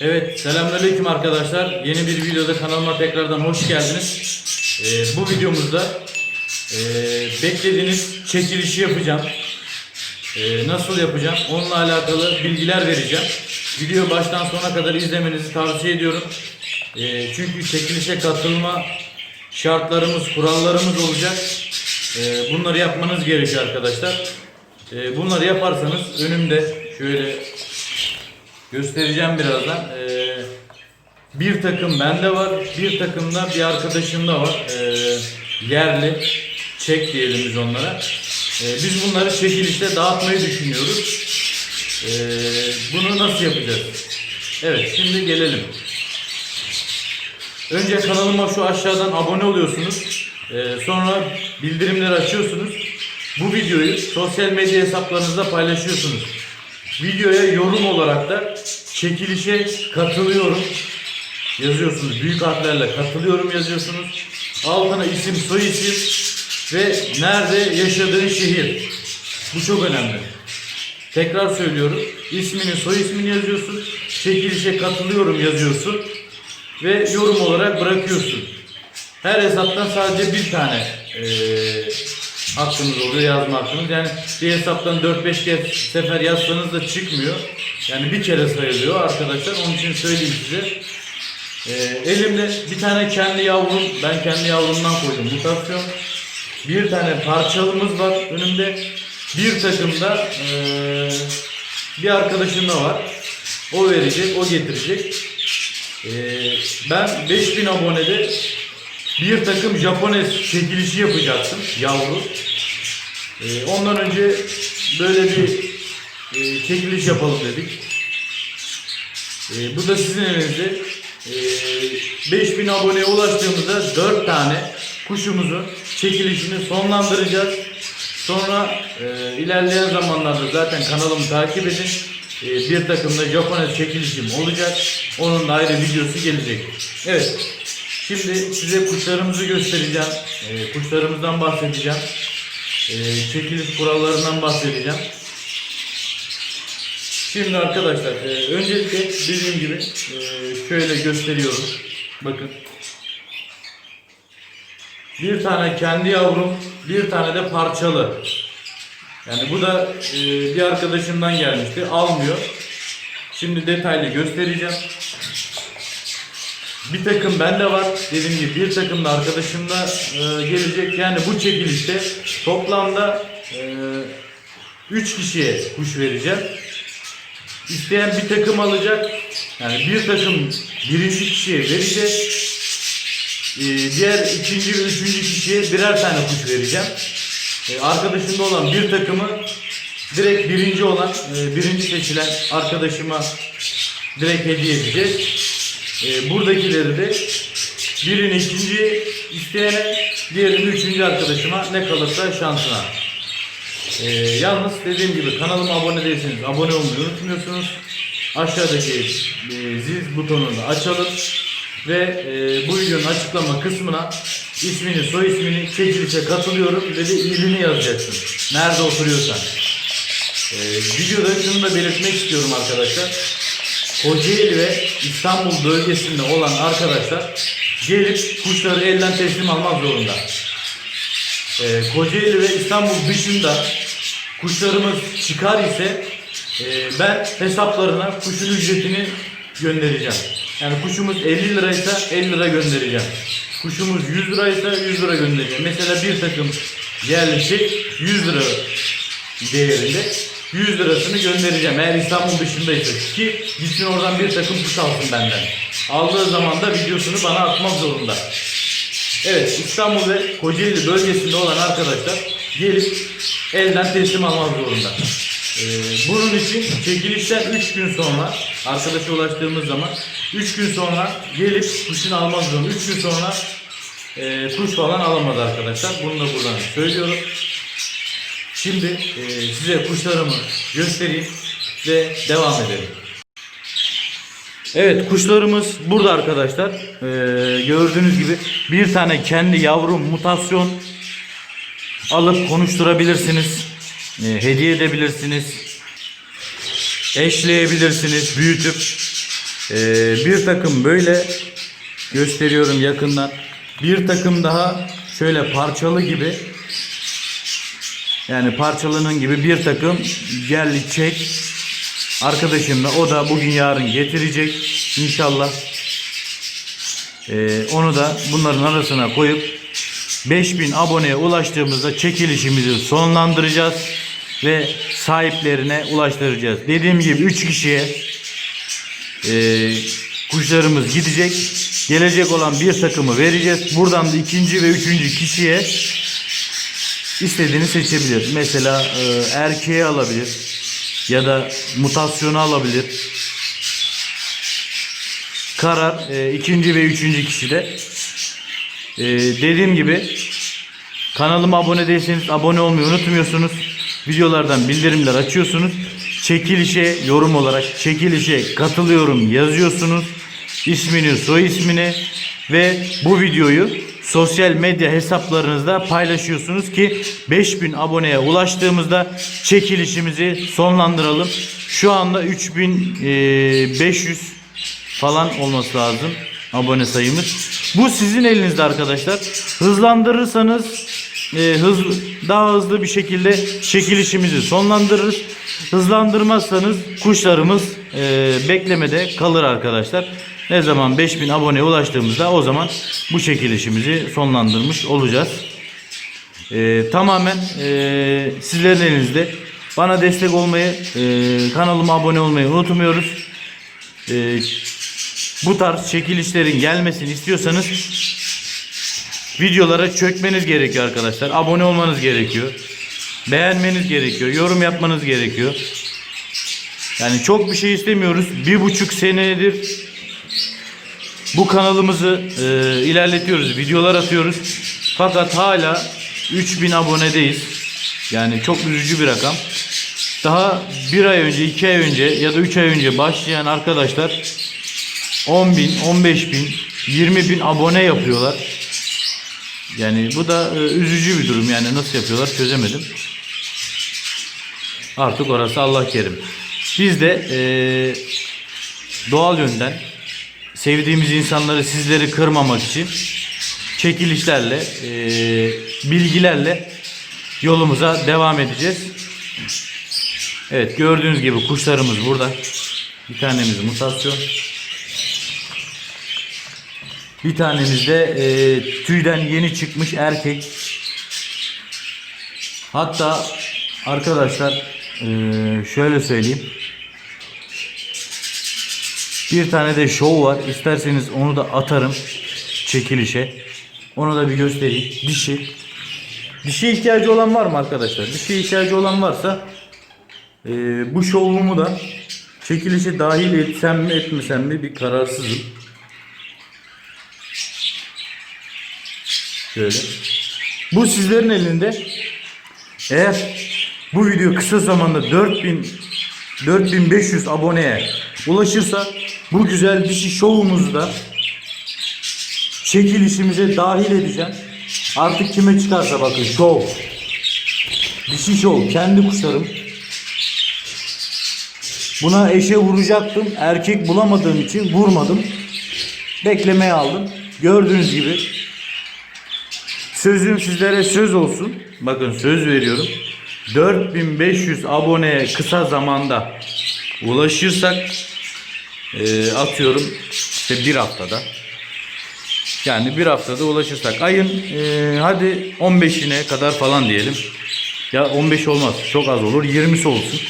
Evet, selamünaleyküm arkadaşlar. Yeni bir videoda kanalıma tekrardan hoş geldiniz. Ee, bu videomuzda e, beklediğiniz çekilişi yapacağım. Ee, nasıl yapacağım? Onunla alakalı bilgiler vereceğim. Video baştan sona kadar izlemenizi tavsiye ediyorum. Ee, çünkü çekilişe katılma şartlarımız, kurallarımız olacak. Ee, bunları yapmanız gerekiyor arkadaşlar. Ee, bunları yaparsanız önümde şöyle Göstereceğim birazdan. Ee, bir takım bende var, bir takım da bir arkadaşımda var. Ee, yerli, çek diyelim biz onlara. Ee, biz bunları çekilişte dağıtmayı düşünüyoruz. Ee, bunu nasıl yapacağız? Evet, şimdi gelelim. Önce kanalıma şu aşağıdan abone oluyorsunuz. Ee, sonra bildirimleri açıyorsunuz. Bu videoyu sosyal medya hesaplarınızda paylaşıyorsunuz. Videoya yorum olarak da çekilişe katılıyorum yazıyorsunuz. Büyük harflerle katılıyorum yazıyorsunuz. Altına isim, soy isim ve nerede yaşadığın şehir. Bu çok önemli. Tekrar söylüyorum. İsmini, soy ismini yazıyorsun. Çekilişe katılıyorum yazıyorsun. Ve yorum olarak bırakıyorsun. Her hesaptan sadece bir tane eee hakkınız oluyor yazma hakkınız. Yani bir hesaptan 4-5 kez sefer yazsanız da çıkmıyor. Yani bir kere sayılıyor arkadaşlar. Onun için söyleyeyim size. Ee, elimde bir tane kendi yavrum, ben kendi yavrumdan koydum mutasyon. Bir tane parçalımız var önümde. Bir takım da ee, bir arkadaşım da var. O verecek, o getirecek. Ee, ben 5000 abonede bir takım Japones çekilişi yapacaktım yavru. Ee, ondan önce böyle bir e, çekiliş yapalım dedik. Ee, bu da sizin elinizde. Ee, 5000 aboneye ulaştığımızda 4 tane kuşumuzun çekilişini sonlandıracağız. Sonra e, ilerleyen zamanlarda zaten kanalımı takip edin. E, bir takım da Japones çekilişim olacak. Onun da ayrı videosu gelecek. Evet. Şimdi size kuşlarımızı göstereceğim. E, kuşlarımızdan bahsedeceğim. E, çekiliş kurallarından bahsedeceğim. Şimdi arkadaşlar e, öncelikle dediğim gibi e, şöyle gösteriyorum. Bakın. Bir tane kendi yavrum, bir tane de parçalı. Yani bu da e, bir arkadaşımdan gelmişti. Almıyor. Şimdi detaylı göstereceğim. Bir takım bende var. Dediğim gibi bir takım da arkadaşımda e, gelecek. Yani bu çekilişte toplamda 3 kişiye kuş vereceğim. İsteyen bir takım alacak. Yani bir takım birinci kişiye verecek. Ee, diğer ikinci ve üçüncü kişiye birer tane kuş vereceğim. Ee, arkadaşımda olan bir takımı direkt birinci olan, e, birinci seçilen arkadaşıma direkt hediye edeceğiz. Ee, buradakileri de birini ikinci isteyene, diğerini üçüncü arkadaşıma ne kalırsa şansına. Ee, yalnız dediğim gibi kanalıma abone değilseniz abone olmayı unutmuyorsunuz. Aşağıdaki e, zil butonunu açalım ve e, bu videonun açıklama kısmına ismini, soy ismini, çekilişe katılıyorum ve de ilini yazacaksın. Nerede oturuyorsan. E, videoda şunu da belirtmek istiyorum arkadaşlar. Kocaeli ve İstanbul bölgesinde olan arkadaşlar gelip kuşları elden teslim almak zorunda. Ee, Kocaeli ve İstanbul dışında kuşlarımız çıkar ise e, ben hesaplarına kuşun ücretini göndereceğim. Yani kuşumuz 50 liraysa 50 lira göndereceğim. Kuşumuz 100 liraysa 100 lira göndereceğim. Mesela bir takım yerleşik 100 lira değerinde 100 lirasını göndereceğim eğer İstanbul dışındaysa ki gitsin oradan bir takım kuş alsın benden. Aldığı zaman da videosunu bana atmak zorunda. Evet İstanbul ve Kocaeli bölgesinde olan arkadaşlar gelip elden teslim almak zorunda. Ee, bunun için çekilişten 3 gün sonra arkadaşa ulaştığımız zaman 3 gün sonra gelip kuşunu almak zorunda. 3 gün sonra e, kuş falan alamaz arkadaşlar. Bunu da buradan söylüyorum. Şimdi e, size kuşlarımı göstereyim ve devam edelim. Evet kuşlarımız burada arkadaşlar. Ee, gördüğünüz gibi bir tane kendi yavru mutasyon alıp konuşturabilirsiniz. Ee, hediye edebilirsiniz. Eşleyebilirsiniz büyütüp. Ee, bir takım böyle gösteriyorum yakından. Bir takım daha şöyle parçalı gibi. Yani parçalının gibi bir takım geldi çek. Arkadaşım da o da bugün yarın getirecek inşallah. Ee, onu da bunların arasına koyup 5000 aboneye ulaştığımızda çekilişimizi sonlandıracağız ve sahiplerine ulaştıracağız. Dediğim gibi 3 kişiye e, kuşlarımız gidecek. Gelecek olan bir takımı vereceğiz. Buradan da ikinci ve üçüncü kişiye istediğini seçebilir. Mesela e, erkeği alabilir ya da mutasyonu alabilir. Karar e, ikinci ve üçüncü kişide. E, dediğim gibi kanalıma abone değilseniz abone olmayı unutmuyorsunuz. Videolardan bildirimler açıyorsunuz. Çekilişe yorum olarak çekilişe katılıyorum yazıyorsunuz. İsmini, soy ismini ve bu videoyu sosyal medya hesaplarınızda paylaşıyorsunuz ki 5000 aboneye ulaştığımızda çekilişimizi sonlandıralım. Şu anda 3500 falan olması lazım abone sayımız. Bu sizin elinizde arkadaşlar. Hızlandırırsanız e, hız daha hızlı bir şekilde çekilişimizi sonlandırırız. Hızlandırmazsanız kuşlarımız e, beklemede kalır arkadaşlar. Ne zaman 5000 aboneye ulaştığımızda o zaman bu çekilişimizi sonlandırmış olacağız. E, tamamen e, sizlerin elinizde. Bana destek olmayı, e, kanalıma abone olmayı unutmuyoruz. E, bu tarz çekilişlerin gelmesini istiyorsanız videolara çökmeniz gerekiyor arkadaşlar. Abone olmanız gerekiyor. Beğenmeniz gerekiyor. Yorum yapmanız gerekiyor. Yani çok bir şey istemiyoruz. Bir buçuk senedir bu kanalımızı e, ilerletiyoruz. Videolar atıyoruz. Fakat hala 3000 abonedeyiz. Yani çok üzücü bir rakam. Daha bir ay önce, iki ay önce ya da üç ay önce başlayan arkadaşlar 10 bin, 15 bin, 20 bin abone yapıyorlar. Yani bu da e, üzücü bir durum. Yani nasıl yapıyorlar çözemedim. Artık orası Allah kerim. Biz de e, doğal yönden sevdiğimiz insanları sizleri kırmamak için çekilişlerle, e, bilgilerle yolumuza devam edeceğiz. Evet gördüğünüz gibi kuşlarımız burada. Bir tanemiz mutasyon. Bir tanemiz de e, tüyden yeni çıkmış erkek. Hatta arkadaşlar e, şöyle söyleyeyim. Bir tane de show var. İsterseniz onu da atarım çekilişe. Onu da bir göstereyim. Dişi. Dişi ihtiyacı olan var mı arkadaşlar? Dişi ihtiyacı olan varsa e, bu şovumu da çekilişe dahil etsem mi etmesem mi bir kararsızım. Şöyle. Bu sizlerin elinde. Eğer bu video kısa zamanda 4000 4500 aboneye ulaşırsa bu güzel dişi şovumuzu da çekilişimize dahil edeceğim. Artık kime çıkarsa bakın şov. Dişi şov. Kendi kuşlarım. Buna eşe vuracaktım. Erkek bulamadığım için vurmadım. Beklemeye aldım. Gördüğünüz gibi Sözüm sizlere söz olsun. Bakın söz veriyorum. 4500 aboneye kısa zamanda ulaşırsak e, atıyorum işte bir haftada yani bir haftada ulaşırsak ayın e, hadi 15'ine kadar falan diyelim. Ya 15 olmaz. Çok az olur. 20'si olsun.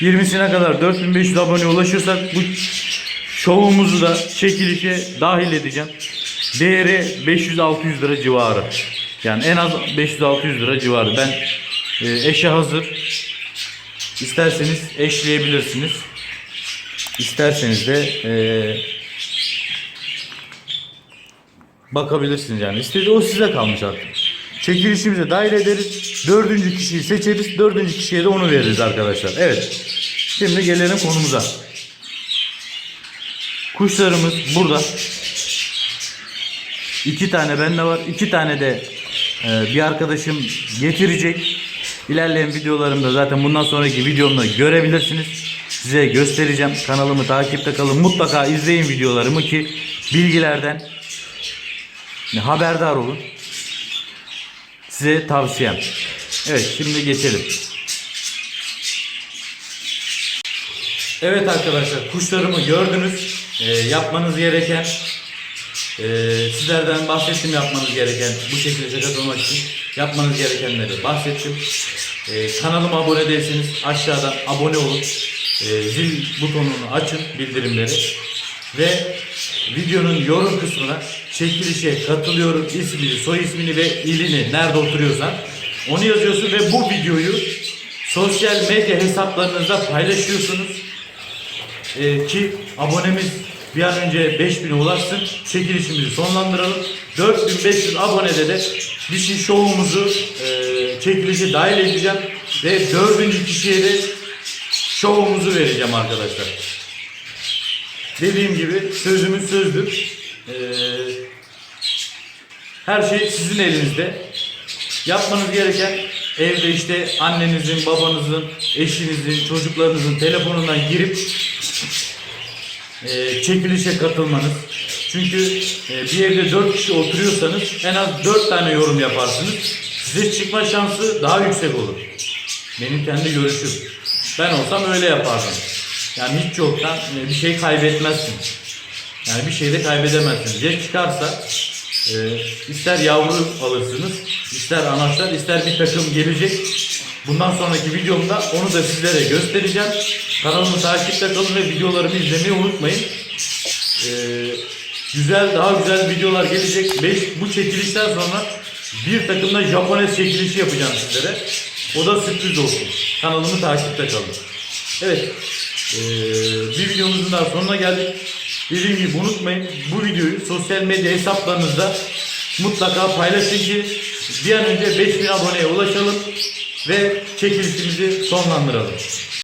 20'sine kadar 4500 abone ulaşırsak bu şovumuzu da çekilişe dahil edeceğim. Değeri 500-600 lira civarı. Yani en az 500-600 lira civarı. Ben e, eşe hazır. İsterseniz eşleyebilirsiniz. İsterseniz de e, bakabilirsiniz yani. İstediği o size kalmış artık. Çekilişimize dahil ederiz. Dördüncü kişiyi seçeriz. Dördüncü kişiye de onu veririz arkadaşlar. Evet. Şimdi gelelim konumuza. Kuşlarımız burada. İki tane bende var. iki tane de e, bir arkadaşım getirecek. İlerleyen videolarımda zaten bundan sonraki videomda görebilirsiniz. size göstereceğim. Kanalımı takipte kalın. Mutlaka izleyin videolarımı ki bilgilerden haberdar olun. Size tavsiyem. Evet şimdi geçelim. Evet arkadaşlar kuşlarımı gördünüz. Ee, yapmanız gereken e, sizlerden bahsettim yapmanız gereken bu çekilişe katılmak için yapmanız gerekenleri bahsettim. Ee, kanalıma abone değilseniz aşağıdan abone olun. Ee, zil butonunu açın bildirimleri ve videonun yorum kısmına çekilişe katılıyorum ismini, soy ismini ve ilini nerede oturuyorsan onu yazıyorsun ve bu videoyu sosyal medya hesaplarınızda paylaşıyorsunuz. Ee, ki abonemiz bir an önce 5000'e ulaşsın. Çekilişimizi sonlandıralım. 4500 abonede de dişi şovumuzu e, çekilişe dahil edeceğim. Ve dördüncü kişiye de şovumuzu vereceğim arkadaşlar. Dediğim gibi sözümüz sözdür. Ee, her şey sizin elinizde. Yapmanız gereken evde işte annenizin, babanızın, eşinizin, çocuklarınızın telefonundan girip e, çekilişe katılmanız. Çünkü e, bir evde 4 kişi oturuyorsanız en az 4 tane yorum yaparsınız. Size çıkma şansı daha yüksek olur. Benim kendi görüşüm. Ben olsam öyle yapardım. Yani hiç yoktan e, bir şey kaybetmezsin. Yani bir şey de kaybedemezsiniz. Ya çıkarsa e, ister yavru alırsınız, ister anaçlar, ister bir takım gelecek. Bundan sonraki videomda onu da sizlere göstereceğim. Kanalımı takipte kalın ve videolarımı izlemeyi unutmayın. E, güzel, daha güzel videolar gelecek. Beş, bu çekilişten sonra bir takım da Japones çekilişi yapacağım sizlere. O da sürpriz olsun. Kanalımı takipte kalın. Evet. Ee, bir videomuzun daha sonuna geldik. Dediğim gibi unutmayın bu videoyu sosyal medya hesaplarınızda mutlaka paylaşın ki bir an önce 5000 aboneye ulaşalım ve çekilişimizi sonlandıralım.